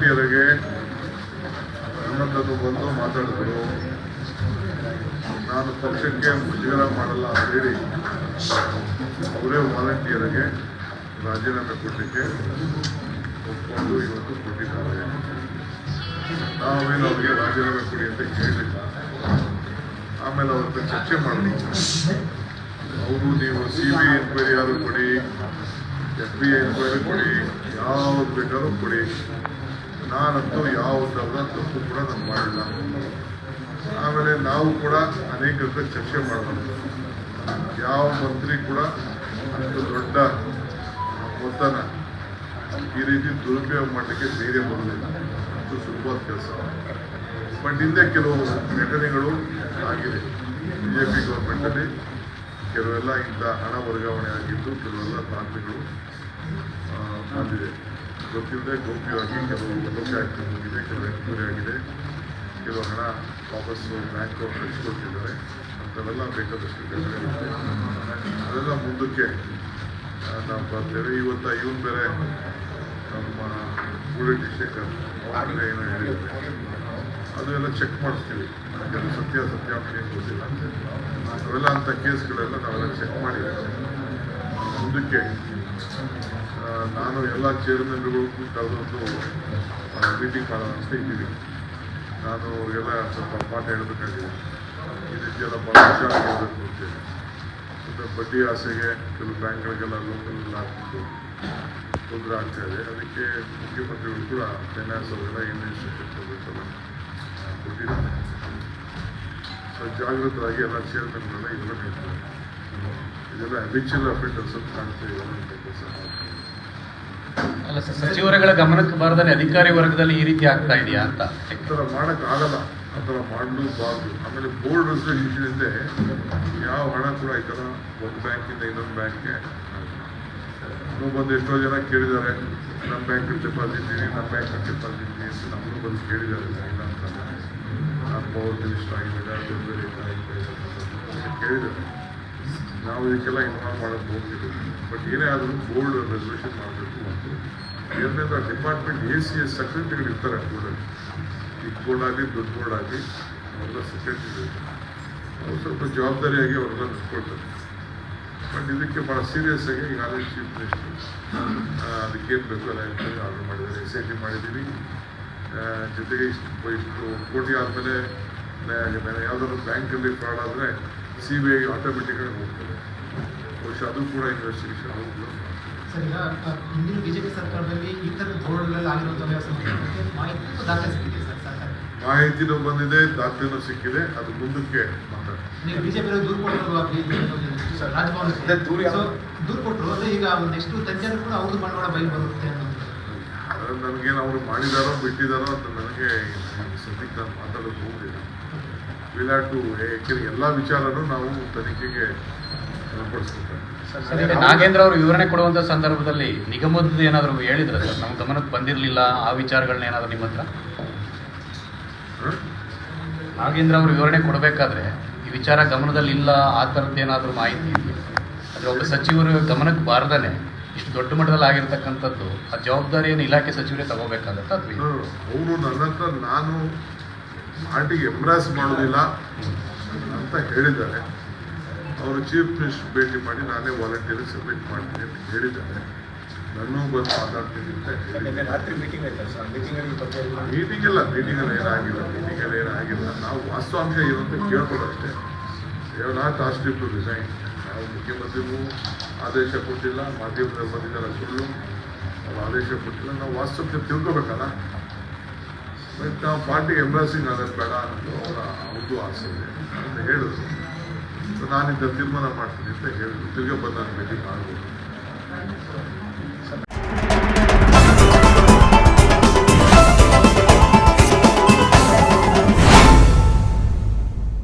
ವಾಲಂಟಿಯರ್ಗೆ ಹನ್ನೊಂದನ್ನು ಬಂದು ಮಾತಾಡಿದರು. ನಾನು ಪಕ್ಷಕ್ಕೆ ಮುಜುಗರ ಮಾಡಲ್ಲ ಅಂತೇಳಿ ಅವರೇ ವಾಲಂಟಿಯರಿಗೆ ರಾಜೀನಾಮೆ ಕೊಡಲಿಕ್ಕೆ ಒಪ್ಪಿಕೊಂಡು ಇವತ್ತು ಕೊಟ್ಟಿದ್ದಾರೆ. ನಾವೇನು ಅವರಿಗೆ ರಾಜೀನಾಮೆ ಕೊಡಿ ಅಂತ ಕೇಳಲಿಲ್ಲ ಆಮೇಲೆ ಅವ್ರ ಹತ್ರ ಚರ್ಚೆ ಮಾಡಿ ಅವರು ನೀವು ಸಿ ಬಿ ಎನ್ಕ್ವೈರಿ ಆದರೂ ಕೊಡಿ ಎಫ್ ಬಿ ಐ ಎನ್ಕ್ವೈರಿ ಕೊಡಿ, ಯಾವ್ದು ಬೇಕಾದ್ರೂ ಕೊಡಿ. ನಾನಂತೂ ಯಾವ ಥರದ ತಪ್ಪು ಕೂಡ ನಾನು ಮಾಡಿಲ್ಲ. ಆಮೇಲೆ ನಾವು ಕೂಡ ಅನೇಕ ಜೊತೆ ಚರ್ಚೆ ಮಾಡಬಾರ್ದು ಯಾವ ಮಂತ್ರಿ ಕೂಡ ಅಷ್ಟು ದೊಡ್ಡ ಮೊತ್ತನ ಈ ರೀತಿ ದುರುಪಯೋಗ ಮಾಡಲಿಕ್ಕೆ ಧೈರ್ಯ ಬರೋದಿಲ್ಲ ಅಷ್ಟು ಸುಲಭವಾದ ಕೆಲಸ. ಬಟ್ ಹಿಂದೆ ಕೆಲವು ಘಟನೆಗಳು ಆಗಿದೆ. ಬಿ ಜೆ ಪಿ ಗೌರ್ಮೆಂಟಲ್ಲಿ ಕೆಲವೆಲ್ಲ ಇಂಥ ಹಣ ವರ್ಗಾವಣೆ ಆಗಿದ್ದು, ಕೆಲವೆಲ್ಲ ದಾಖಲೆಗಳು ಬಂದಿದೆ. ಗೊತ್ತಿಲ್ಲದೆ ಗೋಪ್ಯವಾಗಿ ಕೆಲವು ಲೋಕಾಯುಕ್ತ ಹೋಗಿದೆ ಕೆಲವು ಎಕ್ಸ್ಪೋರಿ ಆಗಿದೆ ಕೆಲವು ಹಣ ವಾಪಸ್ಸು ಬ್ಯಾಂಕ್ ಅವರು ಕಳಿಸ್ಕೊಟ್ಟಿದ್ದಾರೆ. ಅಂಥವೆಲ್ಲ ಬೇಕಾದಷ್ಟು ಅದೆಲ್ಲ ಮುಂದಕ್ಕೆ ನಾವು ಬರ್ತೇವೆ. ಇವತ್ತು ಇವನ್ ಬೇರೆ ನಮ್ಮ ಬುಲೆಟ್ ಶೇಖರ್ ಆಗಲೇ ಏನೋ ಹೇಳಿದ್ದಾರೆ. ಅದು ಎಲ್ಲ ಚೆಕ್ ಮಾಡಿಸ್ತೀವಿ. ಅದು ಸತ್ಯ ಸತ್ಯಾಂಶ ಏನು ಗೊತ್ತಿಲ್ಲ. ಅವೆಲ್ಲ ಅಂಥ ಕೇಸ್ಗಳೆಲ್ಲ ನಾವೆಲ್ಲ ಚೆಕ್ ಮಾಡಿದ್ದೇವೆ. ಮುಂದಕ್ಕೆ ನಾನು ಎಲ್ಲ ಚೇರ್ಮನ್ಗಳಿಗೂ ಕರೆದೊಂದು ಮೀಟಿಂಗ್ ಮಾಡೋಣ ಅಂತ ಇದ್ದೀವಿ. ನಾನು ಎಲ್ಲ ಸ್ವಲ್ಪ ಪಾಠ ಹೇಳಬೇಕಾಗಿದೆ. ಈ ರೀತಿಯೆಲ್ಲ ಭಾಳ ಹುಷಾರಾಗಿರಬೇಕು ಅಂತೇಳಿ ಬಡ್ಡಿ ಆಸೆಗೆ ಕೆಲವು ಬ್ಯಾಂಕ್ಗಳಿಗೆಲ್ಲ ಲೋಕಲ್ ಹಾಕ್ಬಿಟ್ಟು ತೊಂದರೆ ಆಗ್ತಾ ಇದೆ ಅದಕ್ಕೆ ಮುಖ್ಯಮಂತ್ರಿಗಳು ಕೂಡ ಫೈನಾನ್ಸ್ ಅವರೆಲ್ಲ ಇನ್ವೆಸ್ಟ್ಮೆಂಟ್ ಕೊಡಬೇಕಲ್ಲ ಕೊಟ್ಟಿದ್ದಾರೆ. ಸೊ, ಜಾಗೃತರಾಗಿ ಎಲ್ಲ ಚೇರ್ಮನ್ಗಳೆಲ್ಲ ಹೇಳ್ತಾರೆ ಇದೆಲ್ಲ ಅಫೆಕ್ಟ್ ಅಂತ ಕಾಣ್ತಾ ಇದ್ದಾರೆ ಕೆಲಸ ಅಲ್ಲ ಸಚಿವರುಗಳ ಗಮನಕ್ಕೆ ಬಾರದಲ್ಲಿ ಅಧಿಕಾರಿ ವರ್ಗದಲ್ಲಿ ಈ ರೀತಿ ಆಗ್ತಾ ಇದೆಯಾ ಅಂತ ಆ ಥರ ಬಾರದು ಆ ಥರ ಮಾಡಲೂಬಾರ್ದು ಆಮೇಲೆ ಬೋರ್ಡ್ ರೆಸಲ್ಯೂಷನ್ ಹಿಂದೆ ಯಾವ ಹಣ ಕೂಡ ಈ ಥರ ಒಂದು ಬ್ಯಾಂಕಿಂದ ಇನ್ನೊಂದು ಬ್ಯಾಂಕ್ಗೆ ಇನ್ನೂ ಬಂದು ಎಷ್ಟೋ ಜನ ಕೇಳಿದ್ದಾರೆ, ನಮ್ಮ ಬ್ಯಾಂಕ್ ಡೆಪಾಸಿಟ್ ಇದೆ ನಮ್ಮ ಬ್ಯಾಂಕ್ ಡೆಪಾಸಿಟ್ ಇದೆ ಅಂತ ನಮ್ಮನ್ನು ಬಂದು ಕೇಳಿದ್ದಾರೆ. ಇಲ್ಲ ಅಂತ ಪವರ್ ಮಿನಿಸ್ಟರ್ ಆಗಿದ್ದಾರೆ ಕೇಳಿದ್ದಾರೆ. ನಾವು ಇದಕ್ಕೆಲ್ಲ ಇನ್ವಾಲ್ವ್ ಮಾಡೋದು ಹೋಗ್ತಿದ್ದೀವಿ ಬಟ್ ಏನೇ ಆದರೂ ಬೋರ್ಡ್ ರೆಸಲ್ಯೂಷನ್ ಮಾಡಬೇಕು ಮತ್ತು ಎರಡನೇದು ಡಿಪಾರ್ಟ್ಮೆಂಟ್ ಎ ಸಿ ಎಸ್ ಸೆಕ್ರೆಟರಿಗಳು ಇರ್ತಾರೆ ಬೋರ್ಡಲ್ಲಿ ಚಿಕ್ಕ ಬೋರ್ಡ್ ಆಗಲಿ ದೊಡ್ಡ ಬೋರ್ಡ್ ಆಗಲಿ ಅವರೆಲ್ಲ ಸೆಕ್ರೆಟರಿ ಅವ್ರು ಸ್ವಲ್ಪ ಜವಾಬ್ದಾರಿಯಾಗಿ ಅವರೆಲ್ಲ ನಿಂತ್ಕೊಳ್ತಾರೆ. ಬಟ್ ಇದಕ್ಕೆ ಭಾಳ ಸೀರಿಯಸ್ ಆಗಿ ಈಗಾಗಲೇ ಚೀಫ್ ಮಿನಿಸ್ಟರ್ ಅದಕ್ಕೇನು ಬೇಕು ಎಲ್ಲ ಆರ್ಡರ್ ಮಾಡಿದ್ದಾರೆ. ಎಸ್ ಐ ಟಿ ಮಾಡಿದ್ದೀವಿ. ಜೊತೆಗೆ ಇಷ್ಟು ಇಷ್ಟು ಕೋಟಿ ಆದಮೇಲೆ ಯಾವುದಾದ್ರು ಬ್ಯಾಂಕಲ್ಲಿ ಫ್ರಾಡ್ ಆದರೆ ಸಿ ಬಿ ಐ ಆಟೋಮೆಟಿಕಾಗಿ ಹೋಗ್ತದೆ. ಬಹುಶಃ ಅದು ಕೂಡ ಇನ್ವೆಸ್ಟಿಗೇಷನ್ ಹೋಗ್ಬೋದು ಸರ್ ಈಗ ಹಿಂದಿನ ಬಿಜೆಪಿ ಸರ್ಕಾರದಲ್ಲಿ ಈ ಥರದ ಬೋರ್ಡ್ಗಳಲ್ಲಿ ಆಗಿರುವಂಥ ಮಾಹಿತಿ ದಾಖಲೆ ಸಿಕ್ಕಿದೆ ಸರ್ ಸರ್ಕಾರ? ಮಾಹಿತಿನೂ ಬಂದಿದೆ ದಾಖಲೆನೂ ಸಿಕ್ಕಿದೆ ಅದು ಮುಂದಕ್ಕೆ ಮಾತಾಡ್ತೀನಿ. ನೀವು ಬಿಜೆಪಿ ದೂರು ಕೊಟ್ಟರು ದೂರು ಕೊಟ್ಟರು ಅಂದ್ರೆ ಈಗ ನೆಕ್ಸ್ಟ್ ತಜ್ಞರು ಕೂಡ ಅವ್ರದ್ದು ಬಂಡವಾಳ ಬಯಲು ಬರುತ್ತೆ ಅದು ನನಗೇನು ಅವರು ಮಾಡಿದಾರೋ ಬಿಟ್ಟಿದಾರೋ ಅಂತ ನನಗೆ ಸದ್ಯಕ್ಕೆ ನಾನು ಮಾತಾಡೋದು ಹೋಗಿಲ್ಲ ಟು ಯಾಕೆಂದರೆ ಎಲ್ಲ ವಿಚಾರನೂ ನಾವು ತನಿಖೆಗೆ ಒಳಪಡಿಸ್ಬೇಕು. ಅದೇ ನಾಗೇಂದ್ರ ಅವರು ವಿವರಣೆ ಕೊಡುವಂಥ ಸಂದರ್ಭದಲ್ಲಿ ನಿಗಮದ ಏನಾದರೂ ಹೇಳಿದ್ರ ಸರ್? ನಮ್ಮ ಗಮನಕ್ಕೆ ಬಂದಿರಲಿಲ್ಲ ಆ ವಿಚಾರಗಳನ್ನ ಏನಾದರೂ ನಿಮ್ಮ ಹತ್ರ? ನಾಗೇಂದ್ರ ಅವರು ವಿವರಣೆ ಕೊಡಬೇಕಾದ್ರೆ ಈ ವಿಚಾರ ಗಮನದಲ್ಲಿ ಇಲ್ಲ ಆ ಥರದ್ದು ಏನಾದರೂ ಮಾಹಿತಿ ಇದೆಯಾ? ಅಂದರೆ ಒಬ್ಬ ಸಚಿವರು ಗಮನಕ್ಕೆ ಬಾರ್ದಾನೆ. ಇಷ್ಟು ದೊಡ್ಡ ಮಟ್ಟದಲ್ಲಿ ಆಗಿರ್ತಕ್ಕಂಥದ್ದು ಆ ಜವಾಬ್ದಾರಿಯನ್ನು ಇಲಾಖೆ ಸಚಿವರೇ ತಗೋಬೇಕಾಗತ್ತ ಅಥವಾ ಅವರು ನನ್ನ ಹತ್ರ ನಾನು ಪಾರ್ಟಿಗೆ ಎಂಬ್ರಾಸ್ ಮಾಡೋದಿಲ್ಲ ಅಂತ ಹೇಳಿದ್ದಾರೆ. ಅವರು ಚೀಫ್ ಮಿನಿಸ್ಟರ್ ಭೇಟಿ ಮಾಡಿ ನಾನೇ ವಾಲಂಟಿಯರ್ ಸಬ್ಮಿಟ್ ಮಾಡ್ತೀನಿ ಅಂತ ಹೇಳಿದ್ದಾರೆ. ನನ್ನೂ ಬಂದು ಮಾತಾಡ್ತೀನಿ ಅಂತ ನಿನ್ನೆ ಹೇಳಿದ್ದಾರೆ ರಾತ್ರಿ ಮೀಟಿಂಗ್ ಮೀಟಿಂಗಲ್ಲಿ ಇಲ್ಲ ಮೀಟಿಂಗ್ ಅಲ್ಲಿ ಏನಾಗಿಲ್ಲ ಮೀಟಿಂಗ್ ಅಲ್ಲಿ ಏನಾಗಿಲ್ಲ. ನಾವು ವಾಸ್ತವಾಂಶ ಇರುವಂತ ಅಂತ ಕೇಳ್ಬೋದು ಅಷ್ಟೇ. They've not asked to resign ನಾವು ಮುಖ್ಯಮಂತ್ರಿಗೂ ಆದೇಶ ಕೊಟ್ಟಿಲ್ಲ ಮಾಧ್ಯಮದಲ್ಲಿ ಬಂದಿದ್ದಾರೆ ಸುಳ್ಳು. ಅವ್ರು ಆದೇಶ ಕೊಟ್ಟಿಲ್ಲ, ನಾವು ವಾಸ್ತವ್ಯ ತಿಳ್ಕೊಬೇಕಲ್ಲ? ಬಟ್ ನಾವು ಪಾರ್ಟಿಗೆ ಎಂಬ್ರಾಸಿಂಗ್ ಆಗೋದು ಬೇಡ ಅನ್ನೋದು ಅವರ ಅವ್ರದ್ದು ಆಸೆ ಇದೆ ಅಂತ ಹೇಳಿದ್ರು. ನಾನಿಂದ ತೀರ್ಮಾನ ಮಾಡ್ತೀನಿ ಅಂತ ಹೇಳಿದ್ರು. ತಿರ್ಗಿ ಬಂದು ನಾನು ಆಗ್ಬೋದು